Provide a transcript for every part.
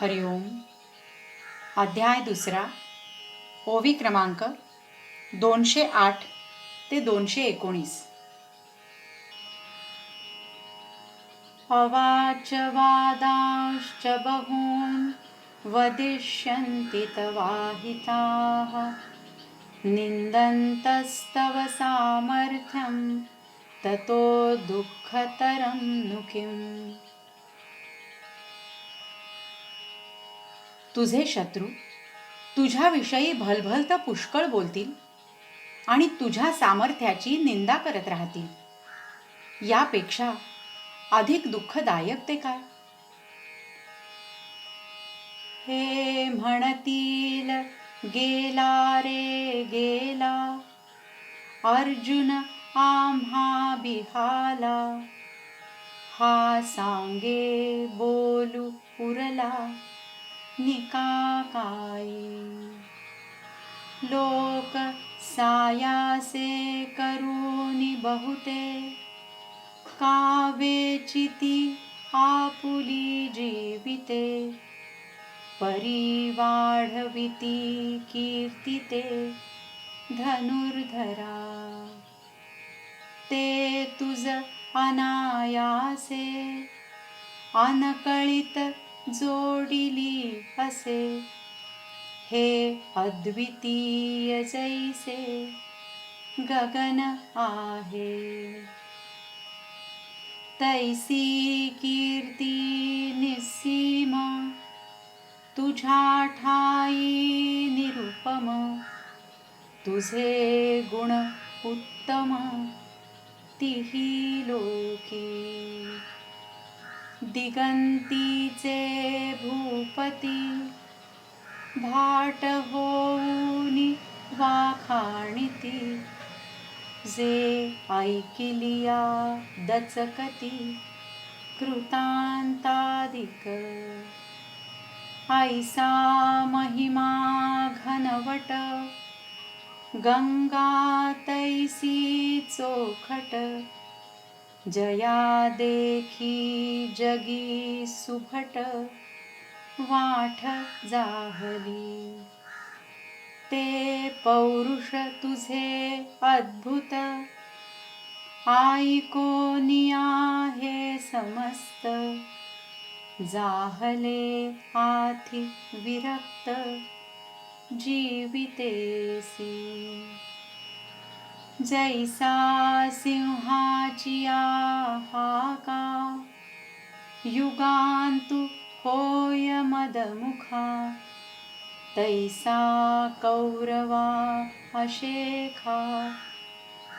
हरिओम. अध्याय दुसरा. ओवी क्रमांक दोनशे आठ ते दोनशे एकोणीस. अवाच वादांश्च बहून् वदिष्यन्ति तवाहिताः। निन्दन्तस्तव सामर्थ्यं ततो दुःखतरं नु किम्? तुझे शत्रू तुझ्याविषयी भलभलत पुष्कळ बोलतील आणि तुझ्या सामर्थ्याची निंदा करत राहतील. यापेक्षा अधिक दुःखदायक ते काय? हे म्हणतील गेला रे गेला अर्जुन आम्हा बिहाला हा सांगे बोलू उरला. निकाकाई। लोक सायासे करूनी बहुते। कावेचिती आपुली जीविते। परिवाढविती कीर्तिते धनुर्धरा। ते तुझ अनायासे अनकळित जोडिली असे. हे अद्वितीय जैसे गगन आहे. तैसी कीर्ती निस्सीम तुझ्या ठाई निरुपम तुझे गुण उत्तम तिही लोकी. दिगंतीचे भूपती भाट होऊनी वाखाणिती जे ऐकिलिया दचकती कृतांतादिक. ऐसा महिमा घनवट गंगा तैसी चोखट जया देखी जगी सुभट वाठ जाहली. ते पौरुष तुझे अद्भुत ऐकोनिया हे समस्त. जाहले आथि विरक्त जीवितेसी. जैसा सिंहाची हाका युगांतु होय मदमुखा? तैसा कौरवा अशेखा?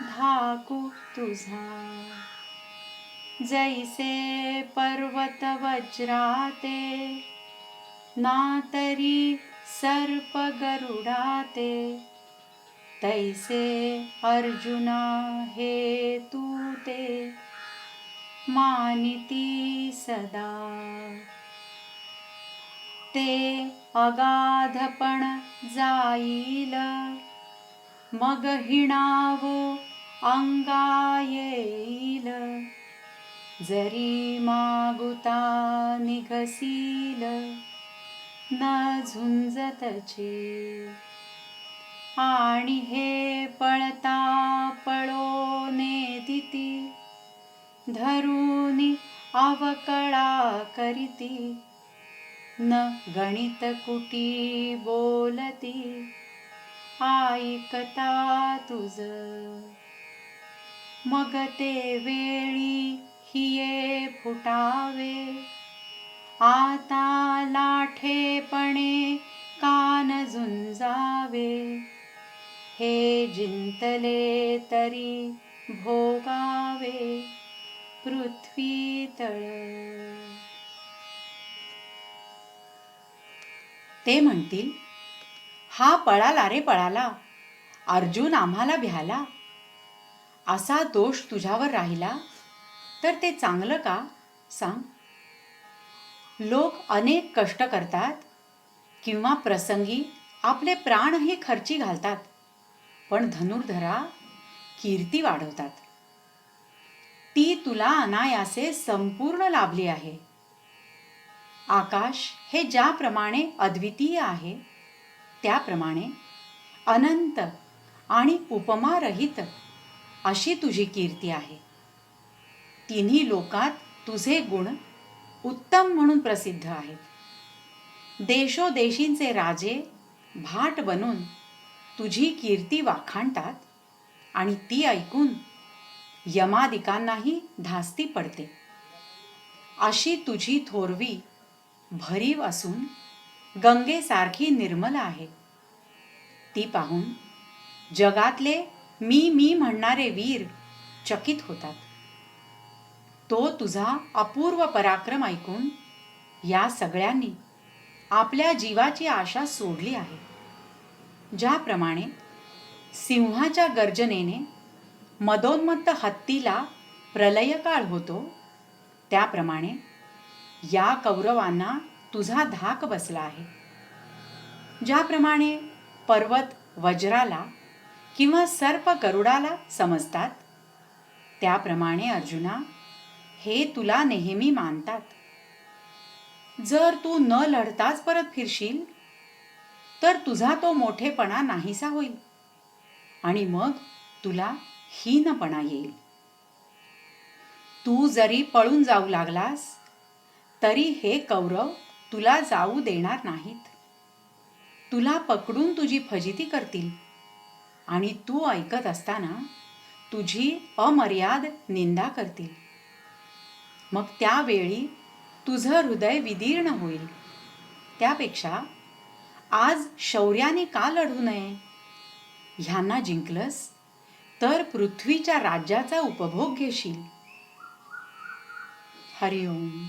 धाकू तुझा? जैसे पर्वत वज्राते नातरी सर्प गरुडाते तैसे अर्जुना हे तू ते मानिती सदा। ते अगाधपण जाईल मग हिणावो अंगा येईल जरी मागुता निघसील न झुंजतची। आणि हे पळता पळो नेदिती. धरूनी अवकळा करीती. न गणित कुटी बोलती. ऐकता तुझ. मग ते वेळी हिये फुटावे. आता लाठेपणे कान झुंजावे. हे जिंतले तरी भोगावे पृथ्वी तळ. ते म्हणतील हा पळाला रे पळाला अर्जुन आम्हाला भ्याला. असा दोष तुझ्यावर राहिला तर ते चांगलं का? सांग. लोक अनेक कष्ट करतात किंवा प्रसंगी आपले प्राणही खर्ची घालतात. पण धनुर्धरा कीर्ती वाढवतात. ती तुला अनायासे संपूर्ण लाभली आहे. आकाश हे ज्याप्रमाणे अद्वितीय आहे त्याप्रमाणे अनंत आणि उपमारहित अशी तुझी कीर्ती आहे. तिन्ही लोकात तुझे गुण उत्तम म्हणून प्रसिद्ध आहेत. देशोदेशींचे राजे भाट बनून तुझी कीर्ती वाखाणतात आणि ती ऐकून यमादिकांनाही धास्ती पडते. अशी तुझी थोरवी भरीव असून गंगेसारखी निर्मल आहे. ती पाहून जगातले मी मी म्हणणारे वीर चकित होतात. तो तुझा अपूर्व पराक्रम ऐकून या सगळ्यांनी आपल्या जीवाची आशा सोडली आहे. ज्याप्रमाणे सिंहाच्या गर्जनेने मदोन्मत्त हत्तीला प्रलयकाळ होतो त्याप्रमाणे या कौरवांना तुझा धाक बसला आहे. ज्याप्रमाणे पर्वत वज्राला किंवा सर्प गरुडाला समजतात त्याप्रमाणे अर्जुना हे तुला नेहमी मानतात. जर तू न लढताच परत फिरशील तर तुझा तो मोठेपणा नाहीसा होईल. आणि मग तुला हीनपणा येईल. तू जरी पळून जाऊ लागलास तरी हे कौरव तुला जाऊ देणार नाहीत. तुला पकडून तुझी फजिती करतील. आणि तू ऐकत असताना तुझी अमर्याद निंदा करतील. मग त्यावेळी तुझं हृदय विदीर्ण होईल. त्यापेक्षा आज शौर्याने का लढू नये? ह्यांना जिंकलंस तर पृथ्वीच्या राज्याचा उपभोग घेशील. हरिओम.